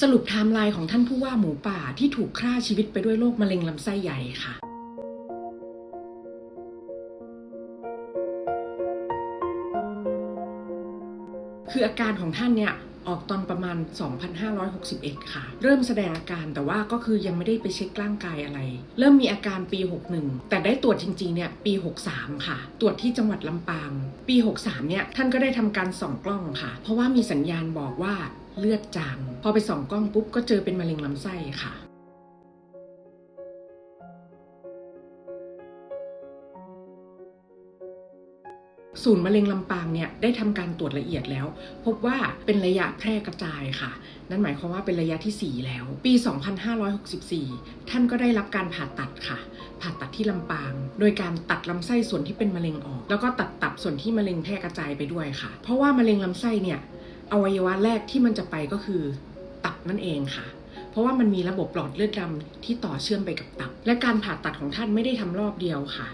สรุปไทม์ไลน์ของท่านผู้ว่าหมูป่าที่ถูกฆ่าชีวิตไปด้วยโรคมะเร็งลำไส้ใหญ่ค่ะ คืออาการของท่านเนี่ย ออกตอนประมาณ 2,561 ค่ะ เริ่มแสดงอาการแต่ว่าก็คือยังไม่ได้ไปเช็คร่างกายอะไร เริ่มมีอาการปี 61 แต่ได้ตรวจจริงๆ เนี่ย ปี 63 ค่ะ ตรวจที่จังหวัดลำปาง ปี 63 เนี่ย ท่านก็ได้ทำการส่องกล้องค่ะ เพราะว่ามีสัญญาณบอกว่าเลือดจาง พอไปส่องกล้องปุ๊บก็เจอเป็นมะเร็งลำไส้ค่ะ ศูนย์มะเร็งลำปางเนี่ยได้ทำการตรวจละเอียดแล้ว พบว่าเป็นระยะแพร่กระจายค่ะ นั่นหมายความว่าเป็นระยะที่ 4 แล้ว ปี 2564 ท่านก็ได้รับการผ่าตัดค่ะ ผ่าตัดที่ลำปาง โดยการตัดลำไส้ส่วนที่เป็นมะเร็งออก แล้วก็ตัดตับส่วนที่มะเร็งแพร่กระจายไปด้วยค่ะ เพราะว่ามะเร็งลำไส้เนี่ยอวัยวะแรกที่มันจะไปก็คือตับนั่นเองค่ะเพราะว่ามันมีระบบหลอดเลือดดำที่ต่อเชื่อมไปกับตับ และการผ่าตัดของท่านไม่ได้ทำรอบเดียวค่ะ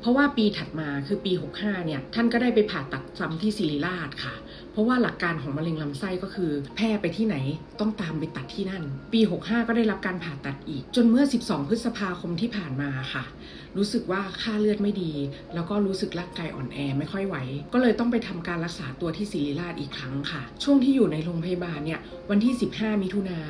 เพราะว่าปีถัดมาคือปี 65 เนี่ย ท่านก็ได้ไปผ่าตัดซ้ำที่ศิริราชค่ะ ราะว่าหลักการของมะเร็งลำไส้ก็คือ แพร่ไปที่ไหนต้องตามไปตัดที่นั่น ปี 65 ก็ได้รับการผ่าตัดอีก จนเมื่อ 12 พฤษภาคมที่ผ่านมาค่ะ รู้สึกว่าค่าเลือดไม่ดี แล้วก็รู้สึกร่างกายอ่อนแอไม่ค่อยไหว ก็เลยต้องไปทำการรักษาตัวที่ศิริราชอีกครั้งค่ะ ช่วงที่อยู่ในโรงพยาบาลเนี่ยวันที่ 15 มิถุนา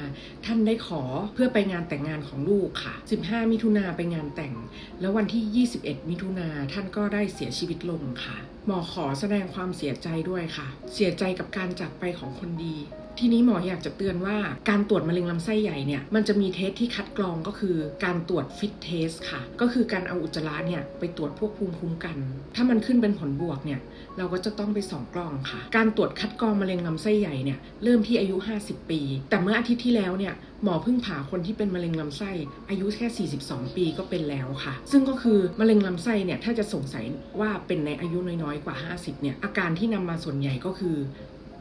ท่านได้ขอเพื่อไปงานแต่งงานของลูกค่ะ 15 มิถุนาไปงานแต่ง แล้ววันที่ 21 มิถุนาท่านก็ได้เสียชีวิตลงค่ะหมอขอแสดงความเสียใจด้วยค่ะ เสียใจกับการจากไปของคนดี ทีนี้หมออยากจะเตือนว่าการตรวจมะเร็งลำไส้ใหญ่เนี่ยมันจะมีเทสที่คัดกรองก็คือการตรวจฟิตเทสค่ะ ก็คือการเอาอุจจาระเนี่ยไปตรวจพวกภูมิคุ้มกัน ถ้ามันขึ้นเป็นผลบวกเนี่ยเราก็จะต้องไปส่องกล้องค่ะ การตรวจคัดกรองมะเร็งลำไส้ใหญ่เนี่ยเริ่มที่อายุ 50 ปี แต่เมื่ออาทิตย์ที่แล้วเนี่ยหมอเพิ่งผ่าคนที่เป็นมะเร็งลำไส้อายุแค่ 42 ปีก็เป็นแล้วค่ะ ซึ่งก็คือมะเร็งลำไส้เนี่ยถ้าจะสงสัยว่าเป็นในอายุน้อยๆกว่า 50เนี่ยอาการที่นำมาส่วนใหญ่ก็คือ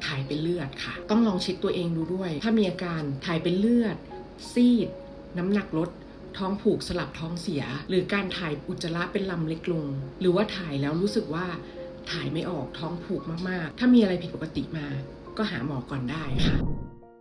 ถ่ายเป็นเลือดค่ะ ต้องลองเช็คตัวเองดูด้วย ถ้ามีอาการถ่ายเป็นเลือด ซีด น้ำหนักลด ท้องผูกสลับท้องเสีย หรือการถ่ายอุจจาระเป็นลำเล็กลง หรือว่าถ่ายแล้วรู้สึกว่าถ่ายไม่ออกท้องผูกมากๆ ถ้ามีอะไรผิดปกติมา ก็หาหมอก่อนได้ค่ะ